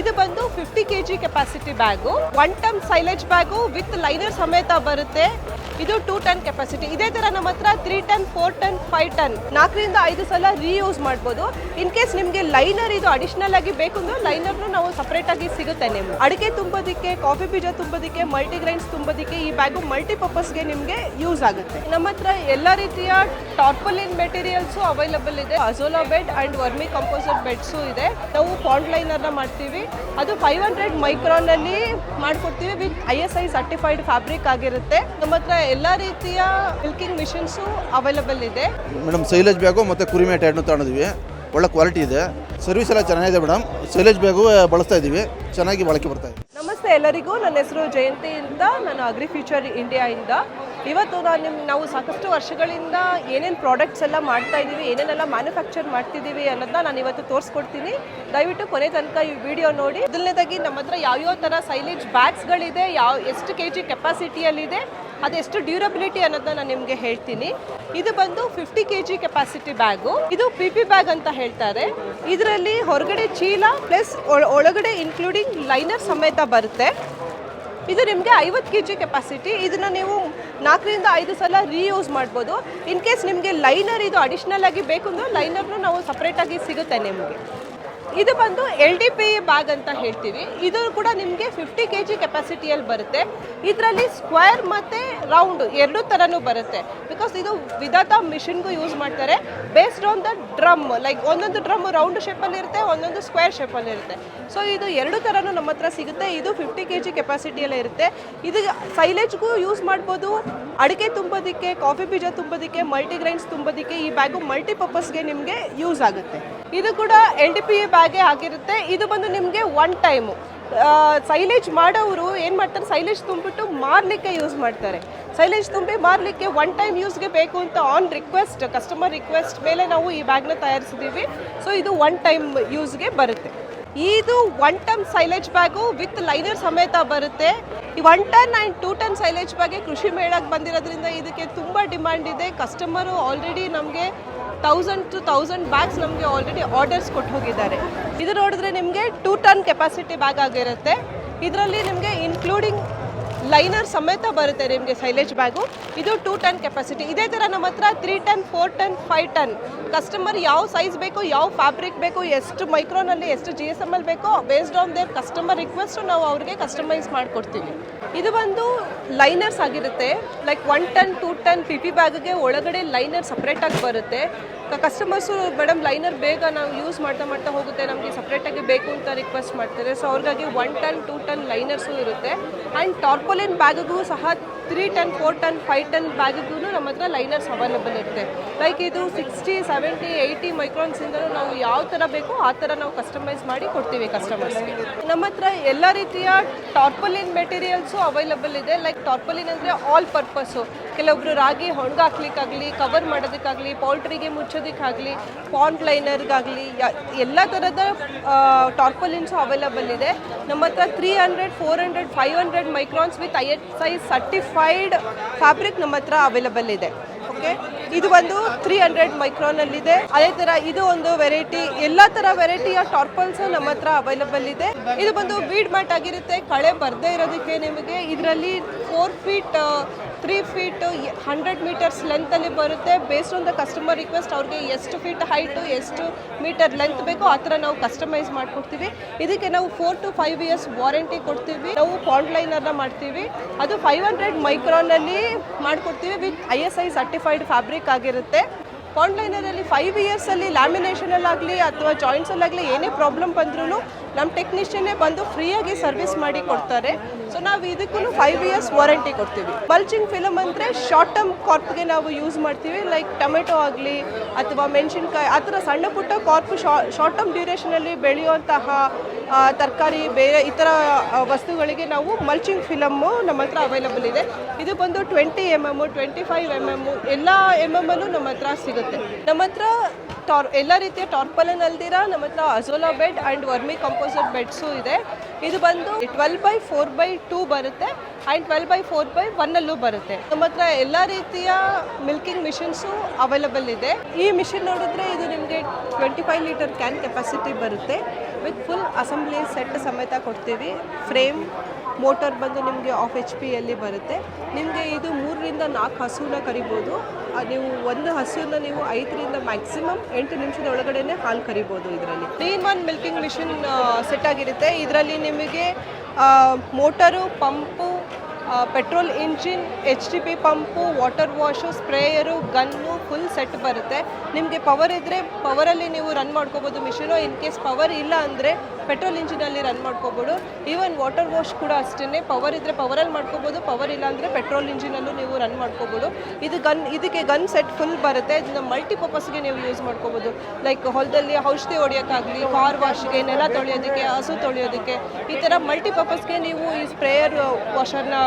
ಇದು ಬಂದು fifty K G capacity bag one time silage bag with liner ಸಮೇತ ಬರುತ್ತೆ. ಇದು ಟೂ ಟನ್ ಕೆಪಾಸಿಟಿ ಇದೇ ತರ ನಮ್ಮ ಹತ್ರ three ton four ton five ton ನಾಲ್ಕರಿಂದ ಐದು ಸಲ ರೀಯೂಸ್ ಮಾಡ್ಬೋದು. ಇನ್ ಕೇಸ್ ನಿಮಗೆ ಲೈನರ್ ಇದು ಅಡಿಷನಲ್ ಆಗಿ ಬೇಕು ಅಂದ್ರೆ ಲೈನರ್ನು ನಾವು ಸಪರೇಟ್ ಆಗಿ ಸಿಗುತ್ತೆ ನಿಮ್ಗೆ. ಅಡಿಕೆ ತುಂಬೋದಕ್ಕೆ ಕಾಫಿ ಬೀಜ ತುಂಬೋದಕ್ಕೆ ಮಲ್ಟಿಗ್ರೈನ್ಸ್ ತುಂಬೋದಕ್ಕೆ ಈ ಬ್ಯಾಗು ಮಲ್ಟಿಪರ್ಪಸ್ಗೆ ನಿಮಗೆ ಯೂಸ್ ಆಗುತ್ತೆ. ನಮ್ಮ ಹತ್ರ ಎಲ್ಲ ರೀತಿಯ ಟಾರ್ಪಲಿನ್ ಮೆಟೀರಿಯಲ್ಸು ಅವೈಲಬಲ್ ಇದೆ. Azolla bed and vermi composer beds ಇದೆ. ನಾವು ಪಾಂಡ್ ಲೈನರ್ನ ಮಾಡ್ತೀವಿ. ಅದು ಫೈವ್ ಹಂಡ್ರೆಡ್ ಮೈಕ್ರಾನ್ ಅಲ್ಲಿ ಮಾಡ್ಕೊಡ್ತೀವಿ with I S I certified fabric ಆಗಿರುತ್ತೆ. ನಮ್ಮ ಹತ್ರ ಎಲ್ಲ ರೀತಿಯ ಮಿಲ್ಕಿಂಗ್ ಮಿಷಿನ್ಸು ಅವೈಲಬಲ್ ಇದೆ. ಮೇಡಮ್ ಸೈಲೇಜ್ ಬ್ಯಾಗು ಮತ್ತು ಕುರಿಮೇಟ್ ಎರಡನ್ನೂ ತಗೊಂಡಿದ್ವಿ. ಒಳ್ಳೆ ಕ್ವಾಲಿಟಿ ಇದೆ. ಸರ್ವಿಸ್ ಎಲ್ಲ ಚೆನ್ನಾಗಿದೆ ಮೇಡಮ್. ಸೈಲೇಜ್ ಬ್ಯಾಗು ಬಳಸ್ತಾ ಇದ್ದೀವಿ. ಚೆನ್ನಾಗಿ ಬಳಕೆ ಬರ್ತಾ ಇದೆ. ನಮಸ್ತೆ ಎಲ್ಲರಿಗೂ. ನನ್ನ ಹೆಸರು ಜಯಂತಿ ಅಂತ ನಾನು ಅಗ್ರಿ ಫ್ಯೂಚರ್ ಇಂಡಿಯಾಯಿಂದ ಇವತ್ತು ನಾನು ನಿಮ್ ನಾವು ಸಾಕಷ್ಟು ವರ್ಷಗಳಿಂದ ಏನೇನು ಪ್ರಾಡಕ್ಟ್ಸ್ ಎಲ್ಲ ಮಾಡ್ತಾ ಇದ್ದೀವಿ ಏನೇನೆಲ್ಲ ಮ್ಯಾನುಫ್ಯಾಕ್ಚರ್ ಮಾಡ್ತಿದ್ದೀವಿ ಅನ್ನೋದನ್ನ ನಾನು ಇವತ್ತು ತೋರಿಸ್ಕೊಡ್ತೀನಿ. ದಯವಿಟ್ಟು ಕೊನೆ ತನಕ ಈ ವಿಡಿಯೋ ನೋಡಿ. ಮೊದಲನೇದಾಗಿ ನಮ್ಮ ಹತ್ರ ಯಾವ್ಯಾವ ಥರ ಸೈಲೇಜ್ ಬ್ಯಾಗ್ಸ್ಗಳಿದೆ ಯಾವ ಎಷ್ಟು ಕೆ ಜಿ ಕೆಪಾಸಿಟಿಯಲ್ಲಿದೆ ಅದೆಷ್ಟು ಡ್ಯೂರಬಿಲಿಟಿ ಅನ್ನೋದನ್ನ ನಾನು ನಿಮಗೆ ಹೇಳ್ತೀನಿ. ಇದು ಬಂದು fifty K G capacity bag ಇದು ಪಿ ಪಿ ಬ್ಯಾಗ್ ಅಂತ ಹೇಳ್ತಾರೆ. ಇದರಲ್ಲಿ ಹೊರಗಡೆ ಚೀಲ ಪ್ಲಸ್ ಒಳಗಡೆ ಇನ್ಕ್ಲೂಡಿಂಗ್ ಲೈನರ್ ಸಮೇತ ಬರುತ್ತೆ. ಇದು ನಿಮಗೆ ಐವತ್ತು ಕೆ ಜಿ ಕೆಪಾಸಿಟಿ ಇದನ್ನು ನೀವು ನಾಲ್ಕರಿಂದ ಐದು ಸಲ ರೀಯೂಸ್ ಮಾಡ್ಬೋದು. ಇನ್ ಕೇಸ್ ನಿಮಗೆ ಲೈನರ್ ಇದು ಅಡಿಷ್ನಲ್ ಆಗಿ ಬೇಕು ಅಂದ್ರೆ ಲೈನರ್ನು ನಾವು ಸಪ್ರೇಟಾಗಿ ಸಿಗುತ್ತೆ ನಿಮಗೆ. ಇದು ಬಂದು ಎಲ್ ಡಿ ಪಿ ಬ್ಯಾಗ್ ಅಂತ ಹೇಳ್ತೀವಿ. ಇದು ಕೂಡ ನಿಮಗೆ ಫಿಫ್ಟಿ ಕೆ ಜಿ ಕೆಪಾಸಿಟಿಯಲ್ಲಿ ಬರುತ್ತೆ. ಇದರಲ್ಲಿ ಸ್ಕ್ವೇರ್ ಮತ್ತು ರೌಂಡ್ ಎರಡೂ ಥರನೂ ಬರುತ್ತೆ. ಬಿಕಾಸ್ ಇದು ವಿಧಾತ ಮಿಷಿನ್ಗೂ ಯೂಸ್ ಮಾಡ್ತಾರೆ. Based on the drum like ಒಂದೊಂದು ಡ್ರಮ್ ರೌಂಡ್ ಶೇಪಲ್ಲಿ ಇರುತ್ತೆ, ಒಂದೊಂದು ಸ್ಕ್ವೇರ್ ಶೇಪಲ್ಲಿ ಇರುತ್ತೆ. ಸೊ ಇದು ಎರಡು ಥರನೂ ನಮ್ಮ ಹತ್ರ ಸಿಗುತ್ತೆ. ಇದು ಫಿಫ್ಟಿ ಕೆ ಜಿ ಕೆಪಾಸಿಟಿಯಲ್ಲೇ ಇರುತ್ತೆ. ಇದು ಸೈಲೇಜ್ಗೂ ಯೂಸ್ ಮಾಡ್ಬೋದು. ಅಡಿಕೆ ತುಂಬೋದಕ್ಕೆ ಕಾಫಿ ಬೀಜ ತುಂಬೋದಕ್ಕೆ ಮಲ್ಟಿಗ್ರೈನ್ಸ್ ತುಂಬೋದಕ್ಕೆ ಈ ಬ್ಯಾಗು ಮಲ್ಟಿಪರ್ಪಸ್ಗೆ ನಿಮಗೆ ಯೂಸ್ ಆಗುತ್ತೆ. ಇದು ಕೂಡ ಎಲ್ ಡಿ ಪಿ ಬ್ಯಾಗೇ ಆಗಿರುತ್ತೆ. ಇದು ಬಂದು ನಿಮಗೆ ಒನ್ ಟೈಮು ಸೈಲೇಜ್ ಮಾಡೋರು ಏನು ಮಾಡ್ತಾರೆ? ಸೈಲೇಜ್ ತುಂಬಿಟ್ಟು ಮಾರಲಿಕ್ಕೆ ಯೂಸ್ ಮಾಡ್ತಾರೆ. ಸೈಲೇಜ್ ತುಂಬಿ ಮಾರಲಿಕ್ಕೆ ಒನ್ ಟೈಮ್ ಯೂಸ್ಗೆ ಬೇಕು ಅಂತ ಆನ್ ರಿಕ್ವೆಸ್ಟ್ ಕಸ್ಟಮರ್ ರಿಕ್ವೆಸ್ಟ್ ಮೇಲೆ ನಾವು ಈ ಬ್ಯಾಗ್ನ ತಯಾರಿಸಿದ್ದೀವಿ ಸೊ ಇದು ಒನ್ ಟೈಮ್ ಯೂಸ್ಗೆ ಬರುತ್ತೆ. ಇದು one ton silage bag with liner ಸಮೇತ ಬರುತ್ತೆ. ಈ one ton and two ton silage ಬ್ಯಾಗೆ ಕೃಷಿ ಮೇಳಕ್ಕೆ ಬಂದಿರೋದ್ರಿಂದ ಇದಕ್ಕೆ ತುಂಬ ಡಿಮ್ಯಾಂಡ್ ಇದೆ. ಕಸ್ಟಮರು ಆಲ್ರೆಡಿ ನಮಗೆ ಥೌಸಂಡ್ ಟು ತೌಸಂಡ್ ಬ್ಯಾಗ್ಸ್ ನಮಗೆ ಆಲ್ರೆಡಿ ಆರ್ಡರ್ಸ್ ಕೊಟ್ಟು ಹೋಗಿದ್ದಾರೆ. ಇದು ನೋಡಿದ್ರೆ ನಿಮಗೆ ಟೂ ಟನ್ ಕೆಪಾಸಿಟಿ ಬ್ಯಾಗ್ ಆಗಿರುತ್ತೆ. ಇದರಲ್ಲಿ ನಿಮಗೆ ಇನ್ಕ್ಲೂಡಿಂಗ್ ಲೈನರ್ ಸಮೇತ ಬರುತ್ತೆ ನಿಮಗೆ ಸೈಲೇಜ್ ಬ್ಯಾಗು ಇದು ಟೂ ಟನ್ ಕೆಪಾಸಿಟಿ ಇದೇ ಥರ ನಮ್ಮ ಹತ್ರ three ton four ton five ton customer ಯಾವ ಸೈಜ್ ಬೇಕು, ಯಾವ ಫ್ಯಾಬ್ರಿಕ್ ಬೇಕು, ಎಷ್ಟು ಮೈಕ್ರೋನಲ್ಲಿ ಎಷ್ಟು ಜಿ ಎಸ್ ಎಂ ಎಲ್ ಬೇಕೋ based on their customer request ನಾವು ಅವ್ರಿಗೆ ಕಸ್ಟಮೈಸ್ ಮಾಡಿಕೊಡ್ತೀವಿ. ಇದು ಬಂದು ಲೈನರ್ಸ್ ಆಗಿರುತ್ತೆ. Like one ton two ton P P ಬ್ಯಾಗ್ಗೆ ಒಳಗಡೆ ಲೈನರ್ ಸಪ್ರೇಟಾಗಿ ಬರುತ್ತೆ. ಕಸ್ಟಮರ್ಸು ಮೇಡಮ್ ಲೈನರ್ ಬೇಗ ನಾವು ಯೂಸ್ ಮಾಡ್ತಾ ಮಾಡ್ತಾ ಹೋಗುತ್ತೆ. ನಮಗೆ ಸಪ್ರೇಟಾಗಿ ಬೇಕು ಅಂತ ರಿಕ್ವೆಸ್ಟ್ ಮಾಡ್ತಾರೆ. So ಅವ್ರಿಗಾಗಿ one ton two ton liners ಇರುತ್ತೆ. ಆ್ಯಂಡ್ ಟಾರ್ಪೋಲಿನ್ ಬ್ಯಾಗಿಗೂ ಸಹ three ton four ton five ton ಬ್ಯಾಗಿಗೂ ನಮ್ಮ ಹತ್ರ ಲೈನರ್ಸ್ ಅವೈಲಬಲ್ ಇರುತ್ತೆ. ಲೈಕ್ ಇದು ಸಿಕ್ಸ್ಟಿ ಸೆವೆಂಟಿ ಏಯ್ಟಿ ಮೈಕ್ರಾನ್ಸಿಂದಲೂ ನಾವು ಯಾವ ಥರ ಬೇಕೋ ಆ ಥರ ನಾವು ಕಸ್ಟಮೈಸ್ ಮಾಡಿ ಕೊಡ್ತೀವಿ ಕಸ್ಟಮರ್ಸ್ಗೆ ನಮ್ಮ ಹತ್ರ ಎಲ್ಲ ರೀತಿಯ ಟಾರ್ಪೋಲಿನ್ ಮೆಟೀರಿಯಲ್ಸು ಅವೈಲಬಲ್ ಇದೆ. ಲೈಕ್ ಟಾರ್ಪಲಿನ್ ಅಂದರೆ ಆಲ್ ಪರ್ಪಸ್ಸು ಕೆಲವೊಬ್ರು ರಾಗಿ ಹೊಣ್ಗಾಕ್ಲಿಕ್ಕಾಗಲಿ ಕವರ್ ಮಾಡೋದಕ್ಕಾಗಲಿ ಪೌಲ್ಟ್ರಿಗೆ ಮುಚ್ಚೋದಕ್ಕಾಗಲಿ ಪಾಂಡ್ ಲೈನರ್ಗಾಗಲಿ ಎಲ್ಲ ಥರದ ಟಾರ್ಪಲಿನ್ಸು ಅವೈಲಬಲ್ ಇದೆ. ನಮ್ಮ ಹತ್ರ three hundred four hundred five hundred microns with I I certified fabric ನಮ್ಮ ಹತ್ರ ಅವೈಲಬಲ್ ಇದೆ. ಓಕೆ ಇದು ಒಂದು ತ್ರೀ ಹಂಡ್ರೆಡ್ ಮೈಕ್ರಾನಲ್ಲಿದೆ ಅದೇ ಥರ ಇದು ಒಂದು ವೆರೈಟಿ ಎಲ್ಲ ಥರ ವೆರೈಟಿಯ ಟಾರ್ಪಲ್ಸ್ ನಮ್ಮ ಹತ್ರ ಅವೈಲಬಲ್ ಇದೆ. ಇದು ಬಂದು ಬೀಡ್ ಮ್ಯಾಟ್ ಆಗಿರುತ್ತೆ. ಕಳೆ ಬರದೇ ಇರೋದಕ್ಕೆ ನಿಮಗೆ. ಇದರಲ್ಲಿ four feet three feet hundred metres ಲೆಂತಲ್ಲಿ ಬರುತ್ತೆ. Based on the customer request ಅವ್ರಿಗೆ ಎಷ್ಟು ಫೀಟ್ ಹೈಟು ಎಷ್ಟು ಮೀಟರ್ ಲೆಂತ್ ಬೇಕೋ ಆ ಥರ ನಾವು ಕಸ್ಟಮೈಸ್ ಮಾಡಿಕೊಡ್ತೀವಿ. ಇದಕ್ಕೆ ನಾವು four to five years warranty ಕೊಡ್ತೀವಿ. ನಾವು ಪಾಂಡ್ ಲೈನರ್ನ ಮಾಡ್ತೀವಿ. ಅದು ಫೈವ್ ಹಂಡ್ರೆಡ್ ಮೈಕ್ರಾನಲ್ಲಿ ಮಾಡಿಕೊಡ್ತೀವಿ. With I S I certified fabric ಆಗಿರುತ್ತೆ. ಪಾಂಡ್ ಲೈನರಲ್ಲಿ ಫೈವ್ ಇಯರ್ಸಲ್ಲಿ ಲ್ಯಾಮಿನೇಷನಲ್ಲಾಗಲಿ ಅಥವಾ ಜಾಯಿಂಟ್ಸಲ್ಲಾಗಲಿ ಏನೇ ಪ್ರಾಬ್ಲಮ್ ಬಂದ್ರೂ ನಮ್ಮ ಟೆಕ್ನಿಷಿಯನ್ನೇ ಬಂದು ಫ್ರೀಯಾಗಿ ಸರ್ವಿಸ್ ಮಾಡಿ ಕೊಡ್ತಾರೆ. ಸೊ ನಾವು ಇದಕ್ಕೂ ಫೈವ್ ಇಯರ್ಸ್ ವಾರಂಟಿ ಕೊಡ್ತೀವಿ. ಮಲ್ಚಿಂಗ್ ಫಿಲಮ್ ಅಂದರೆ ಶಾರ್ಟ್ ಟರ್ಮ್ ಕಾರ್ಪ್ಗೆ ನಾವು ಯೂಸ್ ಮಾಡ್ತೀವಿ. ಲೈಕ್ ಟೊಮೆಟೊ ಆಗಲಿ ಅಥವಾ ಮೆಣಸಿನ್ಕಾಯಿ, ಆ ಥರ ಸಣ್ಣ ಪುಟ್ಟ ಕಾರ್ಪ್ ಶಾರ್ಟ್ ಟರ್ಮ್ ಡ್ಯೂರೇಷನಲ್ಲಿ ಬೆಳೆಯುವಂತಹ ತರಕಾರಿ, ಬೇರೆ ಇತರ ವಸ್ತುಗಳಿಗೆ ನಾವು ಮಲ್ಚಿಂಗ್ ಫಿಲಮ್ಮು ನಮ್ಮ ಹತ್ರ ಅವೈಲಬಲ್ ಇದೆ. ಇದು ಬಂದು twenty M M twenty five M M ಎಲ್ಲ ಎಂ ಎಂ ಅಲ್ಲೂ ನಮ್ಮ ಹತ್ರ ಸಿಗುತ್ತೆ. ನಮ್ಮ ಹತ್ರ ಟಾರ್ ಎಲ್ಲ ರೀತಿಯ ಟಾರ್ಪಲನ್ ಅಲ್ದಿರ, ನಮ್ಮ ಹತ್ರ azolla bed and vermi composer beds ಇದೆ. ಇದು ಬಂದು twelve by four by two ಬರುತ್ತೆ and twelve by four by ಒನ್ನಲ್ಲೂ ಬರುತ್ತೆ. ನಮ್ಮ ಹತ್ರ ಎಲ್ಲ ರೀತಿಯ ಮಿಲ್ಕಿಂಗ್ ಮಿಷಿನ್ಸು ಅವೈಲಬಲ್ ಇದೆ. ಈ ಮಿಷಿನ್ ನೋಡಿದ್ರೆ ಇದು ನಿಮಗೆ twenty five litre can capacity ಬರುತ್ತೆ. ವಿತ್ ಫುಲ್ ಅಸೆಂಬ್ಲಿ ಸೆಟ್ ಸಮೇತ ಕೊಡ್ತೀವಿ. ಫ್ರೇಮ್, ಮೋಟರ್ ಬಂದು ನಿಮಗೆ ಆಫ್ ಎಚ್ ಪಿಯಲ್ಲಿ ಬರುತ್ತೆ. ನಿಮಗೆ ಇದು ಮೂರರಿಂದ ನಾಲ್ಕು ಹಸುವನ್ನ ಕರಿಬೋದು. ನೀವು ಒಂದು ಹಸುವನ್ನ ನೀವು ಐದರಿಂದ ಮ್ಯಾಕ್ಸಿಮಮ್ ಎಂಟು ನಿಮಿಷದ ಒಳಗಡೆ ಹಾಲು ಕರಿಬೋದು ಇದರಲ್ಲಿ. Three in one milking machine set ಆಗಿರುತ್ತೆ. ಇದರಲ್ಲಿ ನಿಮಗೆ motor, pump petrol engine H D P pump, water wash sprayer, gun full set ಬರುತ್ತೆ. ನಿಮಗೆ ಪವರ್ ಇದ್ದರೆ ಪವರಲ್ಲಿ ನೀವು ರನ್ ಮಾಡ್ಕೋಬೋದು. ಮಿಷಿನು ಇನ್ ಕೇಸ್ ಪವರ್ ಇಲ್ಲ ಅಂದರೆ ಪೆಟ್ರೋಲ್ ಇಂಜಿನಲ್ಲಿ ರನ್ ಮಾಡ್ಕೋಬೋದು. ಈವನ್ ವಾಟರ್ ವಾಶ್ ಕೂಡ ಅಷ್ಟೇ ಪವರ್ ಇದ್ದರೆ ಪವರಲ್ಲಿ ಮಾಡ್ಕೋಬೋದು ಪವರ್ ಇಲ್ಲ ಅಂದರೆ ಪೆಟ್ರೋಲ್ ಇಂಜಿನಲ್ಲೂ ನೀವು ರನ್ ಮಾಡ್ಕೋಬೋದು. ಇದು ಗನ್ ಇದಕ್ಕೆ ಗನ್ ಸೆಟ್ ಫುಲ್ ಬರುತ್ತೆ. ಇದನ್ನ ಮಲ್ಟಿಪರ್ಪಸ್ಗೆ ನೀವು ಯೂಸ್ ಮಾಡ್ಕೋಬೋದು. ಲೈಕ್ ಹೊಲದಲ್ಲಿ ಔಷಧಿ ಹೊಡೆಯೋಕ್ಕಾಗಲಿ ಕಾರ್ ವಾಶ್ಗೆ ನೆಲ ತೊಳೆಯೋದಕ್ಕೆ, ಹಸು ತೊಳೆಯೋದಕ್ಕೆ, ಈ ಥರ ಮಲ್ಟಿಪರ್ಪಸ್ಗೆ ನೀವು ಈ ಸ್ಪ್ರೇಯರ್ ವಾಷರ್ನ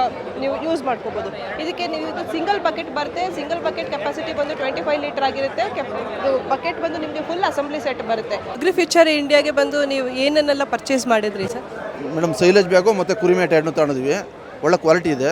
ನೀವು ಯೂಸ್ ಮಾಡ್ಕೋಬೋದು. ಇದಕ್ಕೆ ನೀವು ಇದು ಸಿಂಗಲ್ ಬಕೆಟ್ ಬರುತ್ತೆ. ಸಿಂಗಲ್ ಬಕೆಟ್ ಕೆಪಾಸಿಟಿ ಬಂದು ಟ್ವೆಂಟಿ ಫೈವ್ ಲೀಟರ್ ಆಗಿರುತ್ತೆ ಬಕೆಟ್ ಬಂದು ನಿಮಗೆ ಫುಲ್ ಅಸೆಂಬ್ಲಿ ಸೆಟ್ ಬರುತ್ತೆ. ಅಗ್ರಿ ಫ್ಯೂಚರ್ ಇಂಡಿಯಾಗೆ ಬಂದು ನೀವು ಏನನ್ನೆಲ್ಲ ಪರ್ಚೇಸ್ ಮಾಡಿದ್ರಿ ಸರ್? ಮೇಡಮ್ ಸೈಲೇಜ್ ಬ್ಯಾಗು ಮತ್ತು ಕುರಿಮೇಟ್ ಎರಡನ್ನೂ ತಗೊಂಡಿದ್ವಿ. ಒಳ್ಳೆ ಕ್ವಾಲಿಟಿ ಇದೆ.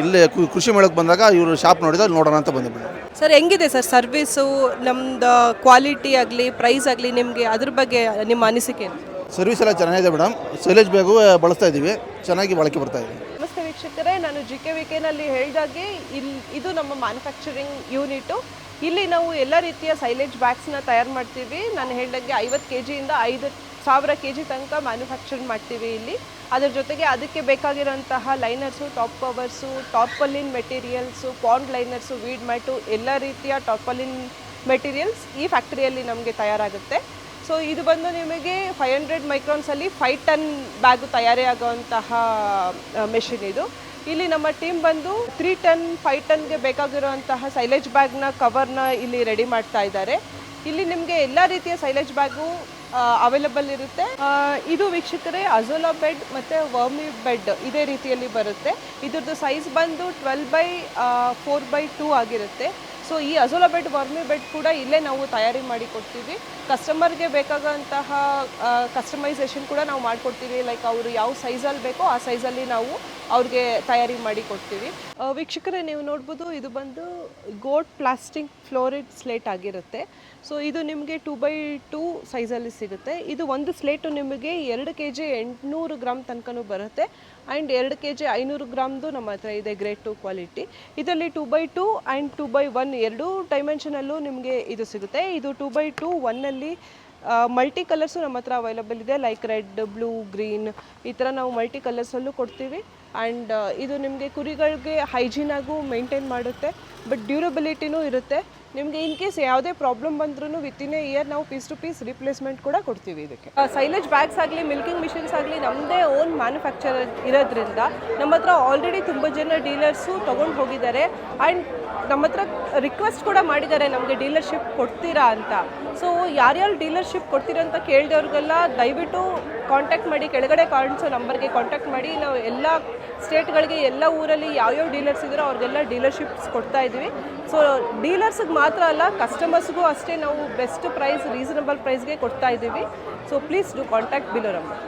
ಇಲ್ಲೇ ಕು- ಕೃಷಿ ಮೇಳಕ್ಕೆ ಬಂದಾಗ ಇವರು ಶಾಪ್ ನೋಡಿದಾಗ ನೋಡೋಣ ಅಂತ ಬಂದೆ ಮೇಡಮ್. ಸರ್ ಹೆಂಗಿದೆ ಸರ್ ಸರ್ವಿಸು ನಮ್ದು ಕ್ವಾಲಿಟಿ ಆಗಲಿ ಪ್ರೈಸ್ ಆಗಲಿ ನಿಮಗೆ ಅದ್ರ ಬಗ್ಗೆ ನಿಮ್ಮ ಅನಿಸಿಕೆ ಏನು? ಸರ್ವಿಸ್ ಎಲ್ಲ ಚೆನ್ನಾಗಿದೆ ಮೇಡಮ್. ಸೈಲೇಜ್ ಬ್ಯಾಗು ಬಳಸ್ತಾ ಇದ್ದೀವಿ. ಚೆನ್ನಾಗಿ ಬಳಕೆ ಬರ್ತಾ ಇದೆ. ನಮಸ್ತೆ ವೀಕ್ಷಕರೇ ನಾನು ಜಿ ಕೆ ವಿ ಕೆನಲ್ಲಿ ಹೇಳಿದಾಗೆ ಇಲ್ಲಿ ಇದು ನಮ್ಮ ಮ್ಯಾನುಫ್ಯಾಕ್ಚರಿಂಗ್ ಯೂನಿಟು ಇಲ್ಲಿ ನಾವು ಎಲ್ಲ ರೀತಿಯ ಸೈಲೇಜ್ ಬ್ಯಾಗ್ಸ್ನ ತಯಾರು ಮಾಡ್ತೀವಿ. ನಾನು ಹೇಳ್ದಂಗೆ ಐವತ್ತು ಕೆ ಜಿಯಿಂದ ಐದು ಸಾವಿರ ಕೆ ಜಿ ತನಕ ಮ್ಯಾನುಫ್ಯಾಕ್ಚರ್ ಮಾಡ್ತೀವಿ ಇಲ್ಲಿ. ಅದರ ಜೊತೆಗೆ ಅದಕ್ಕೆ ಬೇಕಾಗಿರೋಂತಹ liners top covers tarpaulin materials pond liners weed mat ಎಲ್ಲ ರೀತಿಯ ಟಾರ್ಪಲಿನ್ ಮೆಟೀರಿಯಲ್ಸ್ ಈ ಫ್ಯಾಕ್ಟ್ರಿಯಲ್ಲಿ ನಮಗೆ ತಯಾರಾಗುತ್ತೆ. ಸೊ ಇದು ಬಂದು ನಿಮಗೆ ಫೈವ್ ಹಂಡ್ರೆಡ್ ಮೈಕ್ರಾನ್ಸಲ್ಲಿ ಫೈವ್ ಟನ್ ಬ್ಯಾಗು ತಯಾರಿ ಆಗುವಂತಹ ಮೆಷಿನ್ ಇದು. ಇಲ್ಲಿ ನಮ್ಮ ಟೀಮ್ ಬಂದು ತ್ರೀ ಟನ್ ಫೈವ್ ಟನ್ಗೆ ಬೇಕಾಗಿರುವಂತಹ ಸೈಲೇಜ್ ಬ್ಯಾಗ್ನ ಕವರ್ನ ಇಲ್ಲಿ ರೆಡಿ ಮಾಡ್ತಾ ಇದ್ದಾರೆ. ಇಲ್ಲಿ ನಿಮಗೆ ಎಲ್ಲ ರೀತಿಯ ಸೈಲೇಜ್ ಬ್ಯಾಗು ಅವೈಲಬಲ್ ಇರುತ್ತೆ. ಇದು ವೀಕ್ಷಕರೇ ಅಜೋಲಾ ಬೆಡ್ ಮತ್ತು ವರ್ಮಿ ಬೆಡ್ ಇದೇ ರೀತಿಯಲ್ಲಿ ಬರುತ್ತೆ. ಇದ್ರದ್ದು ಸೈಜ್ ಬಂದು twelve by four by two ಆಗಿರುತ್ತೆ. ಸೊ ಈ ಅಜೋಲಾ ಬೆಡ್ ವರ್ಮಿ ಬೆಡ್ ಕೂಡ ಇಲ್ಲೇ ನಾವು ತಯಾರಿ ಮಾಡಿ ಕೊಡ್ತೀವಿ ಕಸ್ಟಮರ್ಗೆ ಬೇಕಾದಂತಹ ಕಸ್ಟಮೈಸೇಷನ್ ಕೂಡ ನಾವು ಮಾಡಿಕೊಡ್ತೀವಿ. ಲೈಕ್ ಅವರು ಯಾವ ಸೈಜಲ್ಲಿ ಬೇಕೋ ಆ ಸೈಜಲ್ಲಿ ನಾವು ಅವ್ರಿಗೆ ತಯಾರಿ ಮಾಡಿ ಕೊಡ್ತೀವಿ. ವೀಕ್ಷಕರೇ, ನೀವು ನೋಡ್ಬೋದು ಇದು ಬಂದು ಗೋಟ್ ಪ್ಲಾಸ್ಟಿಕ್ ಫ್ಲೋರಿಡ್ ಸ್ಲೇಟ್ ಆಗಿರುತ್ತೆ. ಸೊ, ಇದು ನಿಮಗೆ ಟೂ ಬೈ ಟೂ ಸೈಜಲ್ಲಿ ಸಿಗುತ್ತೆ. ಇದು ಒಂದು ಸ್ಲೇಟು ನಿಮಗೆ ಎರಡು ಕೆ ಜಿ ಎಂಟುನೂರು ಗ್ರಾಮ್ ತನಕನೂ ಬರುತ್ತೆ. ಆ್ಯಂಡ್ ಎರಡು ಕೆ ಜಿ ಐನೂರು ಗ್ರಾಮ್ದು ನಮ್ಮ ಹತ್ರ ಇದೆ ಗ್ರೇಟ್ ಟು ಕ್ವಾಲಿಟಿ. ಇದರಲ್ಲಿ two by two and two by one ಎರಡೂ ಡೈಮೆನ್ಷನಲ್ಲೂ ನಿಮಗೆ ಇದು ಸಿಗುತ್ತೆ. ಇದು ಟೂ ಬೈ ಟೂ ಒನ್ನಲ್ಲಿ ಮಲ್ಟಿ ಕಲರ್ಸು ನಮ್ಮ ಹತ್ರ ಅವೈಲಬಲ್ ಇದೆ ಲೈಕ್ ರೆಡ್ ಬ್ಲೂ ಗ್ರೀನ್ ಈ ಥರ ನಾವು ಮಲ್ಟಿ ಕಲರ್ಸಲ್ಲೂ ಕೊಡ್ತೀವಿ. ಆ್ಯಂಡ್ ಇದು ನಿಮಗೆ ಕುರಿಗಳಿಗೆ ಹೈಜೀನಾಗೂ ಮೇಂಟೈನ್ ಮಾಡುತ್ತೆ ಬಟ್ ಡ್ಯೂರಬಿಲಿಟಿನೂ ಇರುತ್ತೆ. ನಿಮಗೆ ಇನ್ ಕೇಸ್ ಯಾವುದೇ ಪ್ರಾಬ್ಲಮ್ ಬಂದ್ರೂ ವಿತಿನ್ ಎ ಇಯರ್ ನಾವು ಪೀಸ್ ಟು ಪೀಸ್ ರಿಪ್ಲೇಸ್ಮೆಂಟ್ ಕೂಡ ಕೊಡ್ತೀವಿ ಇದಕ್ಕೆ. ಸೈಲೇಜ್ ಬ್ಯಾಗ್ಸ್ ಆಗಲಿ ಮಿಲ್ಕಿಂಗ್ ಮಿಷಿನ್ಸ್ ಆಗಲಿ ನಮ್ಮದೇ ಓನ್ ಮ್ಯಾನುಫ್ಯಾಕ್ಚರ್ ಇರೋದ್ರಿಂದ ನಮ್ಮ ಹತ್ರ ಆಲ್ರೆಡಿ ತುಂಬ ಜನ ಡೀಲರ್ಸು ತೊಗೊಂಡು ಹೋಗಿದ್ದಾರೆ. ಆ್ಯಂಡ್ ನಮ್ಮ ಹತ್ರ ರಿಕ್ವೆಸ್ಟ್ ಕೂಡ ಮಾಡಿದ್ದಾರೆ, ನಮಗೆ ಡೀಲರ್ಶಿಪ್ ಕೊಡ್ತೀರಾ ಅಂತ. ಸೊ ಯಾರ್ಯಾರು ಡೀಲರ್ಶಿಪ್ ಕೊಡ್ತೀರಾ ಅಂತ ಕೇಳಿದವ್ರಿಗೆಲ್ಲ ದಯವಿಟ್ಟು ಕಾಂಟ್ಯಾಕ್ಟ್ ಮಾಡಿ, ಕೆಳಗಡೆ ಕಾಣಿಸೋ ನಂಬರ್ಗೆ ಕಾಂಟ್ಯಾಕ್ಟ್ ಮಾಡಿ. ನಾವು ಎಲ್ಲ ಸ್ಟೇಟ್ಗಳಿಗೆ ಎಲ್ಲ ಊರಲ್ಲಿ ಯಾವ್ಯಾವ ಡೀಲರ್ಸ್ ಇದ್ದರೋ ಅವ್ರಿಗೆಲ್ಲ ಡೀಲರ್ಶಿಪ್ಸ್ ಕೊಡ್ತಾ ಇದ್ದೀವಿ. ಸೊ ಡೀಲರ್ಸ್ಗೆ ಮಾತ್ರ ಅಲ್ಲ ಕಸ್ಟಮರ್ಸ್ಗೂ ಅಷ್ಟೇ ನಾವು ಬೆಸ್ಟ್ ಪ್ರೈಸ್ ರೀಸನಬಲ್ ಪ್ರೈಸ್ಗೆ ಕೊಡ್ತಾ ಇದ್ದೀವಿ. So please do contact below number